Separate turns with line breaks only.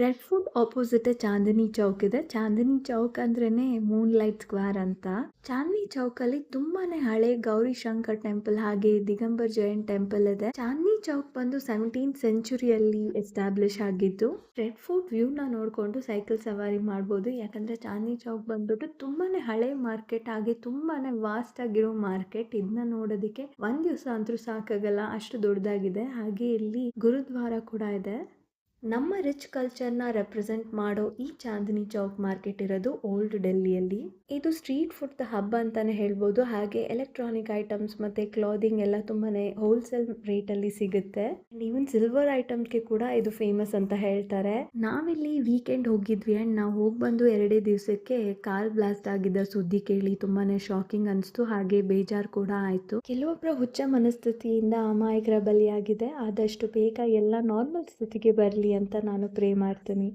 Red Fort opposite Chandni Chowk ಇದೆ. ಚಾಂದಿನಿ ಚೌಕ್ ಅಂದ್ರೇನೆ Moon light square ಅಂತ. ಚಾಂದಿನಿ ಚೌಕ್ ಅಲ್ಲಿ ತುಂಬಾನೇ ಹಳೆ ಗೌರಿ ಶಂಕರ್ ಟೆಂಪಲ್ ಹಾಗೆ ದಿಗಂಬರ್ ಜೈನ್ ಟೆಂಪಲ್ ಇದೆ. ಚಾಂದಿನಿ ಚೌಕ್ ಬಂದು ಸೆವೆಂಟೀನ್ ಸೆಂಚುರಿಯಲ್ಲಿ ಎಸ್ಟಾಬ್ಲಿಷ್ ಆಗಿದ್ದು ರೆಡ್ ಫೋರ್ಟ್ ವ್ಯೂ ನ ನೋಡ್ಕೊಂಡು ಸೈಕಲ್ ಸವಾರಿ ಮಾಡಬಹುದು ಯಾಕಂದ್ರೆ ಚಾಂದಿನಿ ಚೌಕ್ ಬಂದ್ಬಿಟ್ಟು ತುಂಬಾನೇ ಹಳೆ ಮಾರ್ಕೆಟ್ ಹಾಗೆ ತುಂಬಾನೇ ವಾಸ್ಟ್ ಆಗಿರೋ ಮಾರ್ಕೆಟ್ ಇದನ್ನ ನೋಡೋದಕ್ಕೆ ಒಂದ್ ದಿವಸ ಅಂತೂ ಸಾಕಾಗಲ್ಲ, ಅಷ್ಟು ದೊಡ್ಡದಾಗಿದೆ. ಹಾಗೆ ಇಲ್ಲಿ ಗುರುದ್ವಾರ ಕೂಡ ಇದೆ. ನಮ್ಮ ರಿಚ್ ಕಲ್ಚರ್ನ ರೆಪ್ರೆಸೆಂಟ್ ಮಾಡೋ ಈ ಚಾಂದಿನಿ ಚೌಕ್ ಮಾರ್ಕೆಟ್ ಇರೋದು ಓಲ್ಡ್ ಡೆಲ್ಲಿಯಲ್ಲಿ ಇದು ಸ್ಟ್ರೀಟ್ ಫುಡ್ ಹಬ್ ಅಂತಾನೆ ಹೇಳ್ಬೋದು. ಹಾಗೆ ಎಲೆಕ್ಟ್ರಾನಿಕ್ ಐಟಮ್ಸ್ ಮತ್ತೆ ಕ್ಲಾದಿಂಗ್ ಎಲ್ಲ ತುಂಬಾನೇ ಹೋಲ್ಸೇಲ್ ರೇಟ್ ಅಲ್ಲಿ ಸಿಗುತ್ತೆ. ಈವನ್ ಸಿಲ್ವರ್ ಐಟಮ್ಸ್ಗೆ ಕೂಡ ಇದು ಫೇಮಸ್ ಅಂತ ಹೇಳ್ತಾರೆ. ನಾವಿಲ್ಲಿ ವೀಕೆಂಡ್ ಹೋಗಿದ್ವಿ ಅಂಡ್ ನಾವು ಹೋಗಿ ಬಂದು ಎರಡೇ ದಿವಸಕ್ಕೆ ಕಾರ್ ಬ್ಲಾಸ್ಟ್ ಆಗಿದ್ದ ಸುದ್ದಿ ಕೇಳಿ ತುಂಬಾನೇ ಶಾಕಿಂಗ್ ಅನಿಸ್ತು. ಹಾಗೆ ಬೇಜಾರ್ ಕೂಡ ಆಯ್ತು. ಕೆಲವೊಬ್ಬರ ಹುಚ್ಚ ಮನಸ್ಥಿತಿಯಿಂದ ಅಮಾಯಕರ ಬಲಿಯಾಗಿದೆ. ಆದಷ್ಟು ಬೇಗ ಎಲ್ಲ ನಾರ್ಮಲ್ ಸ್ಥಿತಿಗೆ ಬರಲಿ ಅಂತ ನಾನು ಪ್ರೇ ಮಾಡ್ತೀನಿ.